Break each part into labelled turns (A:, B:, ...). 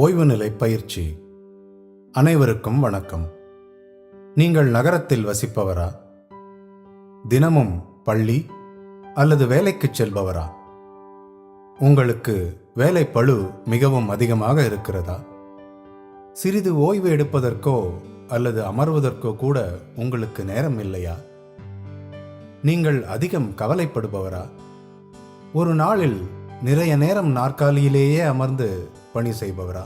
A: ஓய்வு நிலை பயிற்சி. அனைவருக்கும் வணக்கம். நீங்கள் நகரத்தில் வசிப்பவரா? தினமும் பள்ளி அல்லது வேலைக்கு செல்பவரா? உங்களுக்கு வேலை பளு மிகவும் அதிகமாக இருக்கிறதா? சிறிது ஓய்வு எடுப்பதற்கோ அல்லது அமர்வதற்கோ கூட உங்களுக்கு நேரம் இல்லையா? நீங்கள் அதிகம் கவலைப்படுபவரா? ஒரு நாளில் நிறைய நேரம் நாற்காலியிலேயே அமர்ந்து பணி செய்பவரா?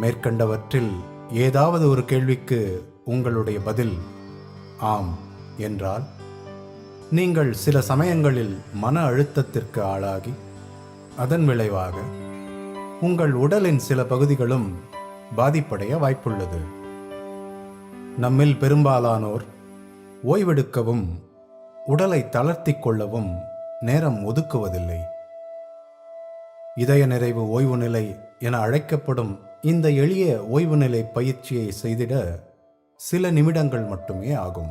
A: மேற்கண்டவற்றில் ஏதாவது ஒரு கேள்விக்கு உங்களுடைய பதில் ஆம் என்றால் நீங்கள் சில சமயங்களில் மன அழுத்தத்திற்கு ஆளாகி அதன் விளைவாக உங்கள் உடலின் சில பகுதிகளும் பாதிப்படைய வாய்ப்புள்ளது. நம்மில் பெரும்பாலானோர் ஓய்வெடுக்கவும் உடலை தளர்த்திக் கொள்ளவும் நேரம் ஒதுக்குவதில்லை. இதய நிறைவு ஓய்வு நிலை என அழைக்கப்படும் இந்த எளிய ஓய்வு நிலை பயிற்சியை செய்திட சில நிமிடங்கள் மட்டுமே ஆகும்.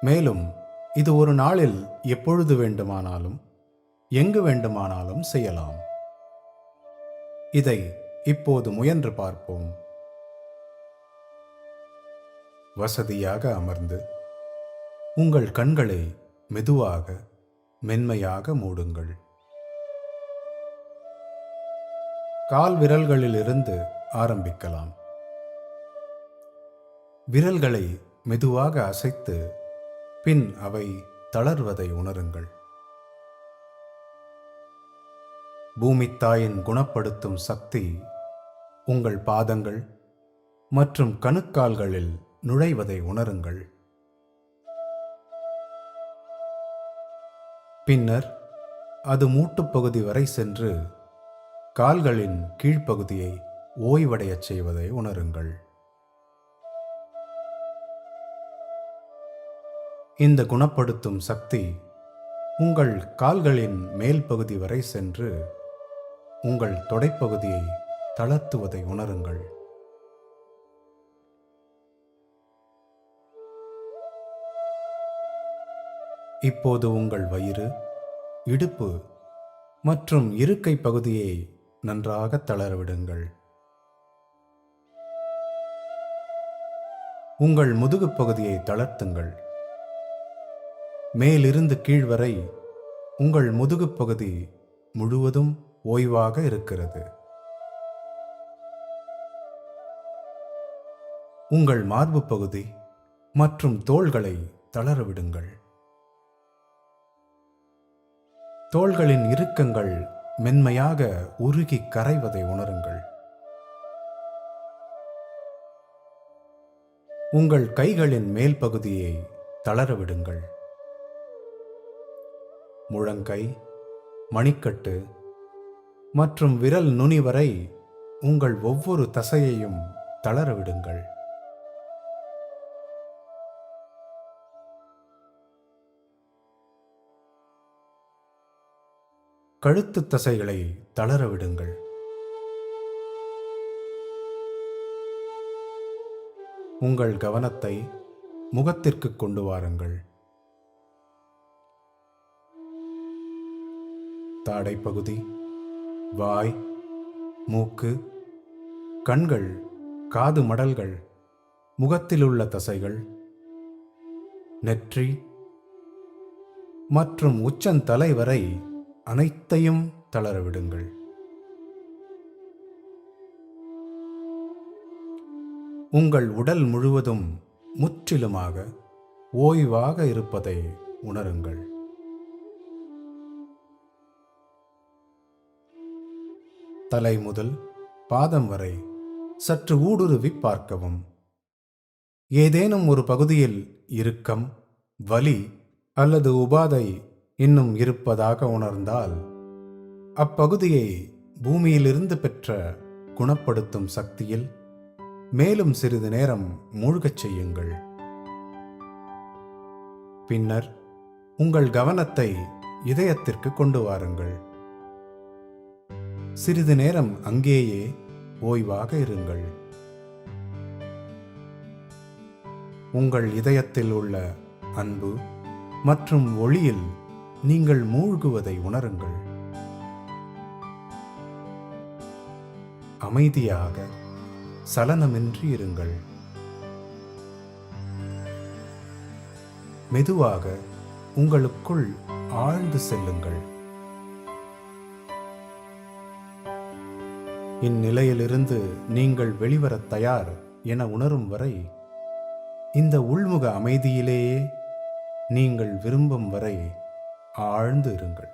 A: மேலும் இது ஒரு நாளில் எப்பொழுது வேண்டுமானாலும் எங்கு வேண்டுமானாலும் செய்யலாம். இதை இப்போது முயன்று பார்ப்போம். வசதியாக அமர்ந்து உங்கள் கண்களை மெதுவாக மென்மையாக மூடுங்கள். கால் விரல்களிலிருந்து ஆரம்பிக்கலாம். விரல்களை மெதுவாக அசைத்து பின் அவை தளர்வதை உணருங்கள். பூமித்தாயின் குணப்படுத்தும் சக்தி உங்கள் பாதங்கள் மற்றும் கணுக்கால்களில் நுழைவதை உணருங்கள். பின்னர் அது மூட்டுப்பகுதி வரை சென்று கால்களின் கீழ்ப்பகுதியை ஓய்வடையச் செய்வதை உணருங்கள். இந்த குணப்படுத்தும் சக்தி உங்கள் கால்களின் மேல் பகுதி வரை சென்று உங்கள் தொடைப்பகுதியை தளர்த்துவதை உணருங்கள். இப்போது உங்கள் வயிறு இடுப்பு மற்றும் இருக்கை பகுதியை நன்றாக தளரவிடுங்கள். உங்கள் முதுகு பகுதியை தளர்த்துங்கள். மேலிருந்து கீழ் வரை உங்கள் முதுகு பகுதி முழுவதும் ஓய்வாக இருக்கிறது. உங்கள் மார்பு பகுதி மற்றும் தோள்களை தளரவிடுங்கள். தோள்களின் இறுக்கங்கள் மென்மையாக உருகி கரைவதை உணருங்கள். உங்கள் கைகளின் மேல் பகுதியை தளரவிடுங்கள். முழங்கை மணிக்கட்டு மற்றும் விரல் நுனி வரை உங்கள் ஒவ்வொரு தசையையும் தளரவிடுங்கள். கழுத்து தசைகளை தளரவிடுங்கள் உங்கள் கவனத்தை முகத்திற்கு கொண்டு வாருங்கள். தாடை பகுதி வாய் மூக்கு கண்கள் காது மடல்கள் முகத்தில் உள்ள தசைகள் நெற்றி மற்றும் உச்சந்தலை வரை அனைத்தையும் தளரவிடுங்கள். உங்கள் உடல் முழுவதும் முற்றிலுமாக ஓய்வாக இருப்பதை உணருங்கள். தலை முதல் பாதம் வரை சற்று ஊடுருவி பார்க்கவும் ஏதேனும் ஒரு பகுதியில் இறுக்கம் வலி அல்லது உபாதை இன்னும் இருப்பதாக உணர்ந்தால் அப்பகுதியை பூமியிலிருந்து பெற்ற குணப்படுத்தும் சக்தியில் மேலும் சிறிது நேரம் மூழ்கச் செய்யுங்கள். பின்னர் உங்கள் கவனத்தை இதயத்திற்கு கொண்டு வாருங்கள். சிறிது நேரம் அங்கேயே ஓய்வாக இருங்கள். உங்கள் இதயத்தில் உள்ள அன்பு மற்றும் ஒளியில் நீங்கள் மூழ்குவதை உணருங்கள். அமைதியாக சலனமின்றி இருங்கள். மெதுவாக உங்களுக்குள் ஆழ்ந்து செல்லுங்கள். இந்நிலையிலிருந்து நீங்கள் வெளிவரத் தயார் என உணரும் வரை இந்த உள்முக அமைதியிலேயே நீங்கள் விரும்பும் வரை ஆழ்ந்து இருங்கள்.